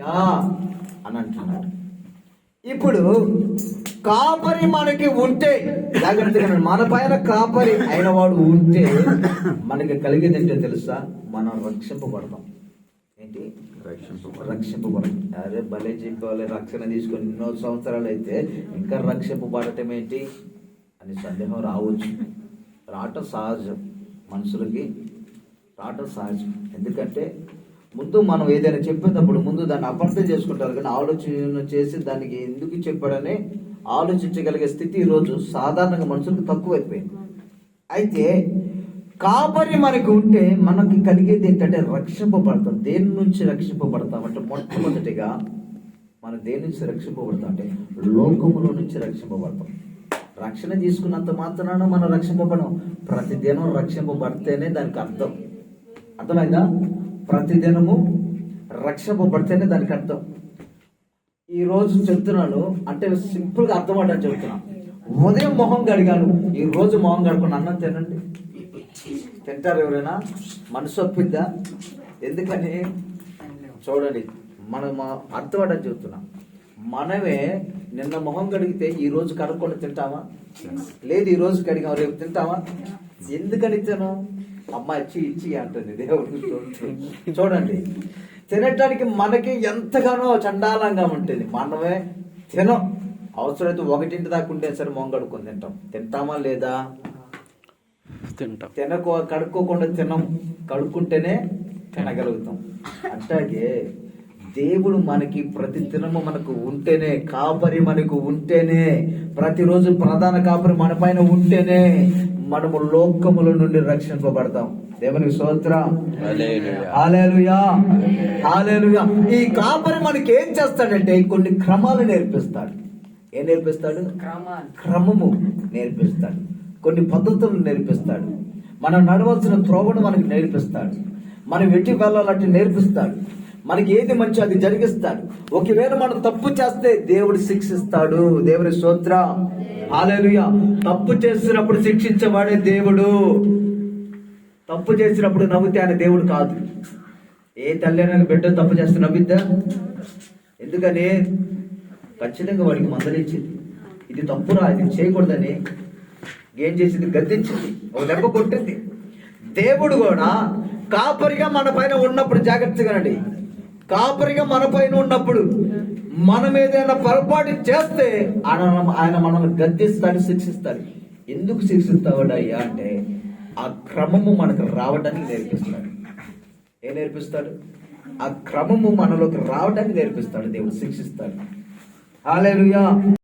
Yeah అని అంటున్నాడు. ఇప్పుడు కాపరి మనకి ఉంటే జాగ్రత్తగా. మన పైన కాపరి అయిన వాడు ఉంటే మనకి కలిగేది ఏంటో తెలుసా? మనం రక్షింపబడతాం. ఏంటి? రక్షింపబడతాం. అరే భలే చెప్పాలి రక్షణ తీసుకొని ఎన్నో సంవత్సరాలు అయితే ఇంకా రక్షింపబడటం ఏంటి? అని సందేహం రావచ్చు. రావటం సహజం. మనుషులకి రావటం సహజం. ఎందుకంటే ముందు మనం ఏదైనా చెప్పేటప్పుడు ముందు దాన్ని అపార్థం చేసుకుంటారు. కానీ ఆలోచన చేసి దానికి ఎందుకు చెప్పాడని ఆలోచించగలిగే స్థితి ఈరోజు సాధారణంగా మనుషులకు తక్కువైపోయింది. అయితే కాపరి మనకు ఉంటే మనకి కలిగేది ఏంటంటే రక్షింపబడతాం. దేని నుంచి రక్షింపబడతాం అంటే మొట్టమొదటిగా మనం దేని నుంచి రక్షింపబడతాం అంటే లోకములో నుంచి రక్షింపబడతాం. రక్షణ తీసుకున్నంత మాత్రాన మనం రక్షింపబడం ప్రతిదినం రక్షింపబడితేనే దానికి అర్థం. అర్థమైందా? ప్రతిదినము రక్షింపబడితేనే దానికి అర్థం. ఈరోజు చెప్తున్నాను అంటే సింపుల్గా అర్థమయ్యేటట్టు చెబుతున్నాను ఉదయం మొహం కడిగాను ఈ రోజు మొహం కడుకుని అన్నం తినండి. తింటారు ఎవరైనా? మనసు ఒప్పిద్దా? ఎందుకని? చూడండి మనం అర్థమయ్యేటట్టు చెబుతున్నాం మనమే నిన్న మొహం కడిగితే ఈ రోజు కడుక్కొని తింటామా? లేదు ఈ రోజు కడిగాం రేపు తింటామా? ఎందుకని తినం? అమ్మ ఇచ్చి ఇచ్చి అంటుంది దేవుడు. చూడండి. తినటానికి మనకి ఎంతగానో చండాలంగా ఉంటుంది. మనమే తినం. అవసరమైతే ఒకటింటి దాకా ఉంటే సరే మొహం కడుక్కొని తింటాం. తింటామా లేదా? తింటాం. తినకో కడుక్కోకుండా తినం. కడుక్కుంటేనే తినగలుగుతాం. అట్లాగే దేవుడు మనకి ప్రతి దినము మనకు ఉంటేనే కాపరి మనకు ఉంటేనే ప్రతిరోజు ప్రధాన కాపరి మన పైన ఉంటేనే మనము లోకముల నుండి రక్షింపబడతాం. దేవునికి స్తోత్రం. ఈ కాపరి మనకి ఏం చేస్తాడంటే కొన్ని క్రమాలు నేర్పిస్తాడు. ఏం నేర్పిస్తాడు? క్రమము నేర్పిస్తాడు. కొన్ని పద్ధతులు నేర్పిస్తాడు. మనం నడవలసిన త్రోవను మనకి నేర్పిస్తాడు. మనం ఎట్టి వెళ్ళాలంటే నేర్పిస్తాడు. మనకి ఏది మంచి అది జరిగిస్తాడు. ఒకవేళ మనం తప్పు చేస్తే దేవుడు శిక్షిస్తాడు. దేవుని స్తోత్ర. ఆలయ తప్పు చేసినప్పుడు శిక్షించేవాడే దేవుడు. తప్పు చేసినప్పుడు నవ్వుతే ఆయన దేవుడు కాదు. ఏ తల్లి బిడ్డ తప్పు చేస్తే నవ్విద్దా ఎందుకని? ఖచ్చితంగా వాడికి మందలించింది ఇది తప్పురా ఇది చేయకూడదని ఏం చేసింది? గద్దించింది. ఒక దెబ్బ కొట్టింది. దేవుడు కూడా కాపరిగా మన పైన ఉన్నప్పుడు జాగ్రత్తగా అండి కాపరిగా మన పైన ఉన్నప్పుడు మనం ఏదైనా పొరపాటు చేస్తే ఆయన ఆయన మనల్ని గద్దిస్తాడు శిక్షిస్తాడు. ఎందుకు శిక్షిస్తాడు అయ్యా అంటే ఆ క్రమము మనకు రావడానికి నేర్పిస్తాడు. ఏ నేర్పిస్తాడు? ఆ క్రమము మనలోకి రావడానికి నేర్పిస్తాడు. దేవుడు శిక్షిస్తాడు. హాలేలుయా